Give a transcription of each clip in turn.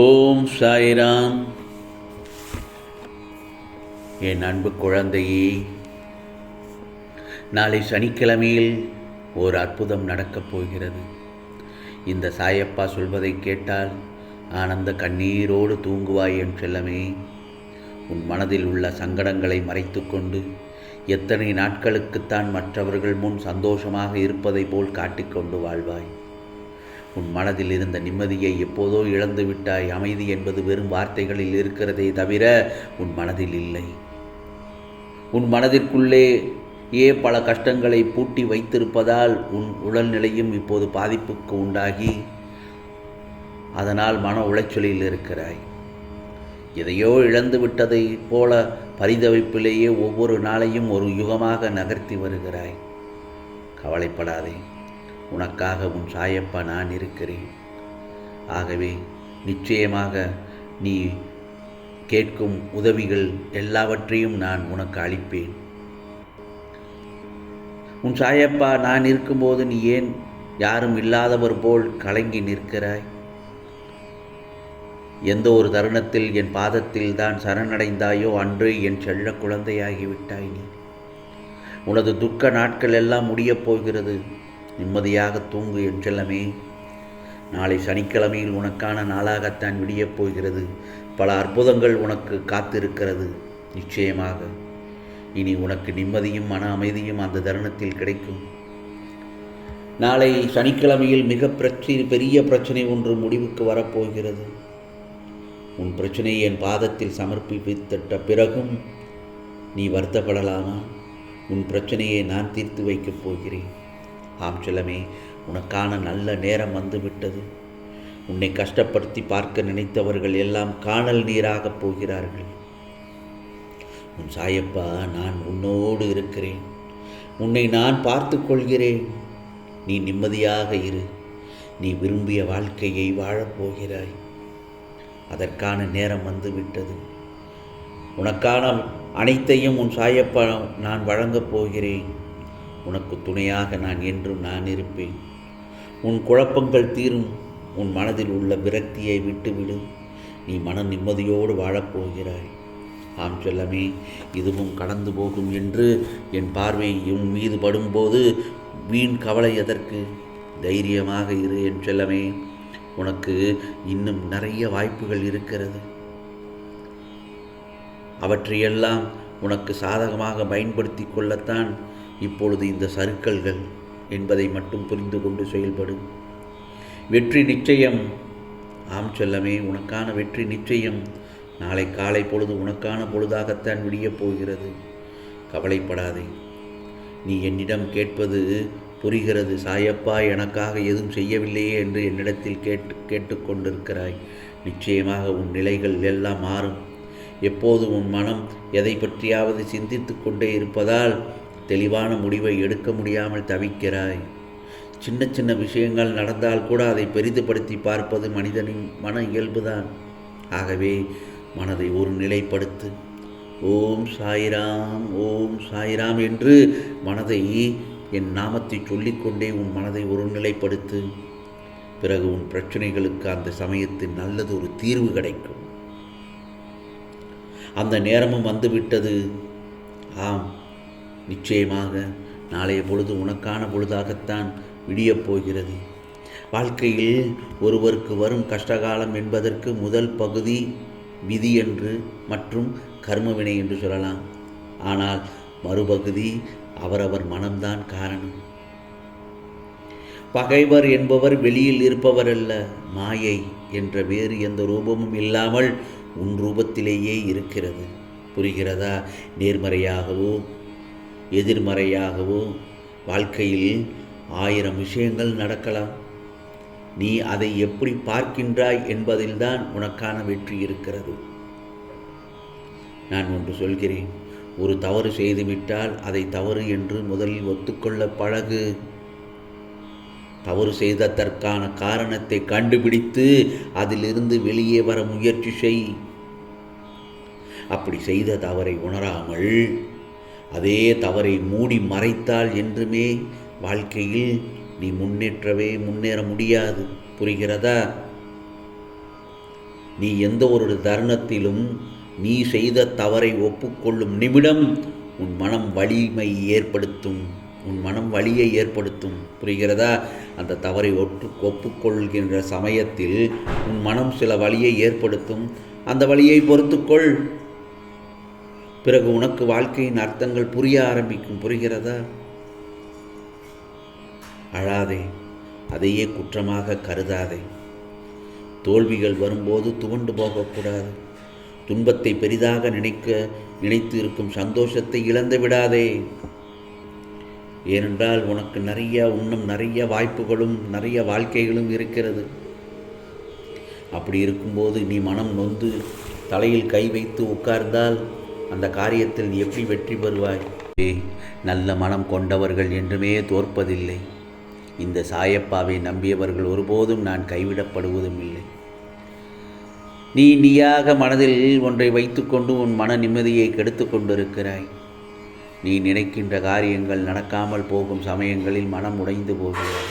ஓம் சாய்ராம் என் அன்பு குழந்தையே நாளை சனிக்கிழமையில் ஒரு அற்புதம் நடக்கப் போகிறது. இந்த சாயப்பா சொல்வதை கேட்டால் ஆனந்த கண்ணீரோடு தூங்குவாய் என் செல்லமே. உன் மனதில் உள்ள சங்கடங்களை மறைத்துக்கொண்டு எத்தனை நாட்களுக்குத்தான் மற்றவர்கள் முன் சந்தோஷமாக இருப்பதை போல் காட்டிக்கொண்டு வாழ்வாய். உன் மனதில் இருந்த நிம்மதியை எப்போதோ இழந்து விட்டாய். அமைதி என்பது வெறும் வார்த்தைகளில் இருக்கிறதே தவிர உன் மனதில் இல்லை. உன் மனதிற்குள்ளே ஏ பல கஷ்டங்களை பூட்டி வைத்திருப்பதால் உன் உடல்நிலையும் இப்போது பாதிப்புக்கு உண்டாகி அதனால் மன உளைச்சலில் இருக்கிறாய். எதையோ இழந்து விட்டதை போல பரிதவிப்பிலேயே ஒவ்வொரு நாளையும் ஒரு யுகமாக நகர்த்தி வருகிறாய். கவலைப்படாதே. உனக்காக உன் சாயப்பா நான் இருக்கிறேன். ஆகவே நிச்சயமாக நீ கேட்கும் உதவிகள் எல்லாவற்றையும் நான் உனக்கு அளிப்பேன். உன் சாயப்பா நான் இருக்கும்போது நீ ஏன் யாரும் இல்லாதவர் போல் கலங்கி நிற்கிறாய்? எந்த ஒரு தருணத்தில் என் பாதத்தில் தான் சரணடைந்தாயோ அன்று என் செல்ல குழந்தையாகிவிட்டாய் நீ. உனது துக்க நாட்கள் எல்லாம் முடியப் போகிறது. நிம்மதியாக தூங்கு என்றெல்லாமே நாளை சனிக்கிழமையில் உனக்கான நாளாகத்தான் விடியப் போகிறது. பல அற்புதங்கள் உனக்கு காத்திருக்கிறது. நிச்சயமாக இனி உனக்கு நிம்மதியும் மன அமைதியும் அந்த தருணத்தில் கிடைக்கும். நாளை சனிக்கிழமையில் மிக பிரச்சனை பெரிய பிரச்சனை ஒன்று முடிவுக்கு வரப்போகிறது. உன் பிரச்சனையை என் பாதத்தில் சமர்ப்பித்திட்ட பிறகும் நீ வருத்தப்படலாமா? உன் பிரச்சனையை நான் தீர்த்து வைக்கப் போகிறேன். ஆம் செல்லமே உனக்கான நல்ல நேரம் வந்துவிட்டது. உன்னை கஷ்டப்படுத்தி பார்க்க நினைத்தவர்கள் எல்லாம் காணல் நீராகப் போகிறார்கள். உன் சாயப்பா நான் உன்னோடு இருக்கிறேன். உன்னை நான் பார்த்து கொள்கிறேன். நீ நிம்மதியாக இரு. நீ விரும்பிய வாழ்க்கையை வாழப்போகிறாய் அதற்கான நேரம் வந்துவிட்டது. உனக்கான அனைத்தையும் உன் சாயப்பா நான் வழங்கப் போகிறேன். உனக்கு துணையாக நான் என்றும் நான் இருப்பேன். உன் குழப்பங்கள் தீரும் உன் மனதில் உள்ள விரக்தியை விட்டுவிடு. நீ மன நிம்மதியோடு வாழப்போகிறாய் ஆம் செல்லமே இதுவும் கடந்து போகும் என்று என் பார்வை உன் மீது படும்போது வீண் கவலை எதற்கு? தைரியமாக இரு என் செல்லமே உனக்கு இன்னும் நிறைய வாய்ப்புகள் இருக்கிறது. அவற்றையெல்லாம் உனக்கு சாதகமாக பயன்படுத்தி கொள்ளத்தான் இப்பொழுது இந்த சறுக்கல்கள் என்பதை மட்டும் புரிந்து கொண்டு செயல்படும் வெற்றி நிச்சயம். ஆம் செல்லமே உனக்கான வெற்றி நிச்சயம். நாளை காலை பொழுது உனக்கான பொழுதாகத்தான் விடியப் போகிறது. கவலைப்படாதே. நீ என்னிடம் கேட்பது புரிகிறது. சாயப்பா எனக்காக எதுவும் செய்யவில்லையே என்று என்னிடத்தில் கேட்டு கேட்டுக்கொண்டிருக்கிறாய் நிச்சயமாக உன் நிலைகள் எல்லாம் மாறும். எப்போது உன் மனம் எதை பற்றியாவது சிந்தித்து கொண்டே இருப்பதால் தெளிவான முடிவை எடுக்க முடியாமல் தவிக்கிறாய். சின்ன சின்ன விஷயங்கள் நடந்தால் கூட அதை பெரிதுபடுத்தி பார்ப்பது மனிதனின் மன இயல்புதான். ஆகவே மனதை ஒரு நிலைப்படுத்து. ஓம் சாய்ராம் ஓம் சாய்ராம் என்று மனதை என் நாமத்தை சொல்லிக்கொண்டே உன் மனதை ஒருநிலைப்படுத்து பிறகு உன் பிரச்சனைகளுக்கு அந்த சமயத்தில் நல்லது ஒரு தீர்வு கிடைக்கும். அந்த நேரமும் வந்துவிட்டது. ஆம் நிச்சயமாக நாளைய பொழுது உனக்கான பொழுதாகத்தான் விடியப் போகிறது. வாழ்க்கையில் ஒருவருக்கு வரும் கஷ்டகாலம் என்பதற்கு முதல் பகுதி விதி என்று மற்றும் கர்மவினை என்று சொல்லலாம். ஆனால் மறுபகுதி அவரவர் மனம்தான் காரணம். பகைவர் என்பவர் வெளியில் இருப்பவர் அல்ல மாயை என்ற வேறு எந்த ரூபமும் இல்லாமல் உன் ரூபத்திலேயே இருக்கிறது. புரிகிறதா? நேர்மறையாகவோ எதிர்மறையாகவோ வாழ்க்கையில் ஆயிரம் விஷயங்கள் நடக்கலாம். நீ அதை எப்படி பார்க்கின்றாய் என்பதில்தான் உனக்கான வெற்றி இருக்கிறது. நான் ஒன்று சொல்கிறேன் ஒரு தவறு செய்துவிட்டால் அதை தவறு என்று முதலில் ஒத்துக்கொள்ள பழகு. தவறு செய்ததற்கான காரணத்தை கண்டுபிடித்து அதிலிருந்து வெளியே வர முயற்சி செய். அப்படி செய்த தவறை உணராமல் அதே தவறை மூடி மறைத்தால் என்றுமே வாழ்க்கையில் நீ முன்னேற்றவே முன்னேற முடியாது. புரிகிறதா? நீ எந்த ஒரு தருணத்திலும் நீ செய்த தவறை ஒப்புக்கொள்ளும் நிமிடம் உன் மனம் வலிமை ஏற்படுத்தும். உன் மனம் வலியை ஏற்படுத்தும். புரிகிறதா? அந்த தவறை ஒற்று ஒப்புக்கொள்கின்ற சமயத்தில் உன் மனம் சில வழியை ஏற்படுத்தும். அந்த வழியை பொறுத்துக்கொள். பிறகு உனக்கு வாழ்க்கையின் அர்த்தங்கள் புரிய ஆரம்பிக்கும். புரிகிறதா? அழாதே அதையே குற்றமாக கருதாதே. தோல்விகள் வரும்போது துவண்டு போகக்கூடாது. துன்பத்தை பெரிதாக நினைக்க நினைத்து இருக்கும் சந்தோஷத்தை இழந்து விடாதே. ஏனென்றால் உனக்கு நிறைய இன்னும் நிறைய வாய்ப்புகளும் நிறைய வாழ்க்கைகளும் இருக்கிறது. அப்படி இருக்கும்போது நீ மனம் நொந்து தலையில் கை வைத்து உட்கார்ந்தால் அந்த காரியத்தில் நீ எப்படி வெற்றி பெறுவாய்? நல்ல மனம் கொண்டவர்கள் என்றுமே தோற்பதில்லை. இந்த சாயப்பாவை நம்பியவர்கள் ஒருபோதும் நான் கைவிடப்படுவதும் இல்லை. நீ நீயாக மனதில் ஒன்றை வைத்துக்கொண்டு உன் மன நிம்மதியை கெடுத்து கொண்டிருக்கிறாய். நீ நினைக்கின்ற காரியங்கள் நடக்காமல் போகும் சமயங்களில் மனம் உடைந்து போகிறாய்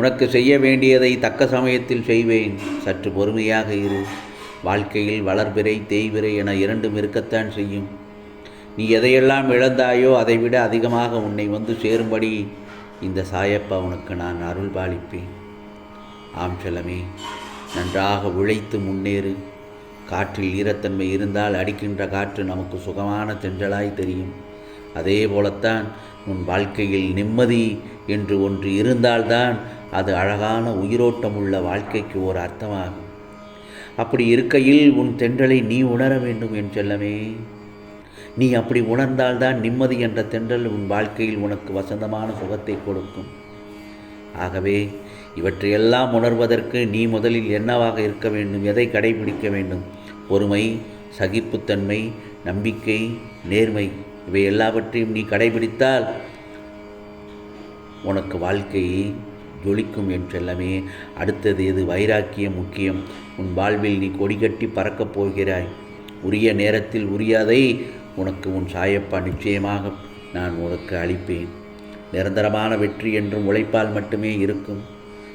உனக்கு செய்ய வேண்டியதை தக்க சமயத்தில் செய்வேன். சற்று பொறுமையாக இரு. வாழ்க்கையில் வளர்பிறை தேய்விரை என இரண்டும் இருக்கத்தான் செய்யும். நீ எதையெல்லாம் இழந்தாயோ அதைவிட அதிகமாக உன்னை வந்து சேரும்படி இந்த சாயப்பா உனக்கு நான் அருள் பாலிப்பேன். ஆம் செல்லமே நன்றாக உழைத்து முன்னேறு. காற்றில் ஈரத்தன்மை இருந்தால் அடிக்கின்ற காற்று நமக்கு சுகமான தென்றலாய் தெரியும். அதே போலத்தான் உன் வாழ்க்கையில் நிம்மதி என்று ஒன்று இருந்தால்தான் அது அழகான உயிரோட்டமுள்ள வாழ்க்கைக்கு ஒரு அர்த்தமாகும். அப்படி இருக்கையில் உன் தென்றலை நீ உணர வேண்டும் என் செல்லமே. நீ அப்படி உணர்ந்தால்தான் நிம்மதி என்ற தென்றல் உன் வாழ்க்கையில் உனக்கு வசந்தமான சுகத்தை கொடுக்கும். ஆகவே இவற்றையெல்லாம் உணர்வதற்கு நீ முதலில் என்னவாக இருக்க வேண்டும் எதை கடைபிடிக்க வேண்டும்? பொறுமை சகிப்புத்தன்மை நம்பிக்கை நேர்மை இவை எல்லாவற்றையும் நீ கடைபிடித்தால் உனக்கு வாழ்க்கை ஜொலிக்கும் என் செல்லமே அடுத்தது எது? வைராக்கியம் முக்கியம். உன் வாழ்வில் நீ கொடிகட்டி பறக்கப் போகிறாய். உரிய நேரத்தில் உரியாதை. உனக்கு உன் சாயப்பா நிச்சயமாக நான் உனக்கு அளிப்பேன். நிரந்தரமான வெற்றி என்றும் உழைப்பால் மட்டுமே இருக்கும்.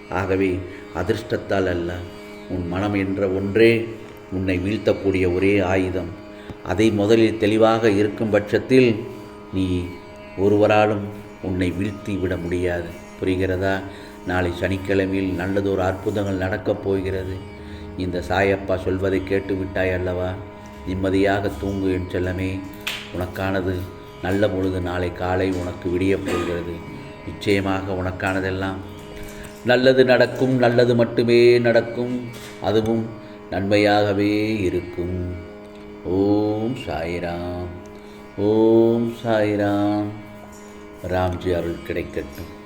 ஆகவே அதிர்ஷ்டத்தால் அல்ல. உன் மனம் என்ற ஒன்றே உன்னை வீழ்த்தக்கூடிய ஒரே ஆயுதம். அதை முதலில் தெளிவாக இருக்கும் பட்சத்தில் நீ ஒருவராலும் உன்னை வீழ்த்தி விட முடியாது. புரிகிறதா? நாளை சனிக்கிழமையில் நல்லதொரு அற்புதங்கள் நடக்கப் போகிறது. இந்த சாயப்பா சொல்வதை கேட்டு விட்டாய் அல்லவா? நிம்மதியாக தூங்கு என் செல்லமே. உனக்கானது நல்ல பொழுது நாளை காலை உனக்கு விடியப் போகிறது. நிச்சயமாக உனக்கானதெல்லாம் நல்லது நடக்கும் நல்லது மட்டுமே நடக்கும். அதுவும் நன்மையாகவே இருக்கும். ஓம் சாய்ராம். ஓம் சாய்ராம். ராம்ஜி அருள் கிடைக்கட்டும்.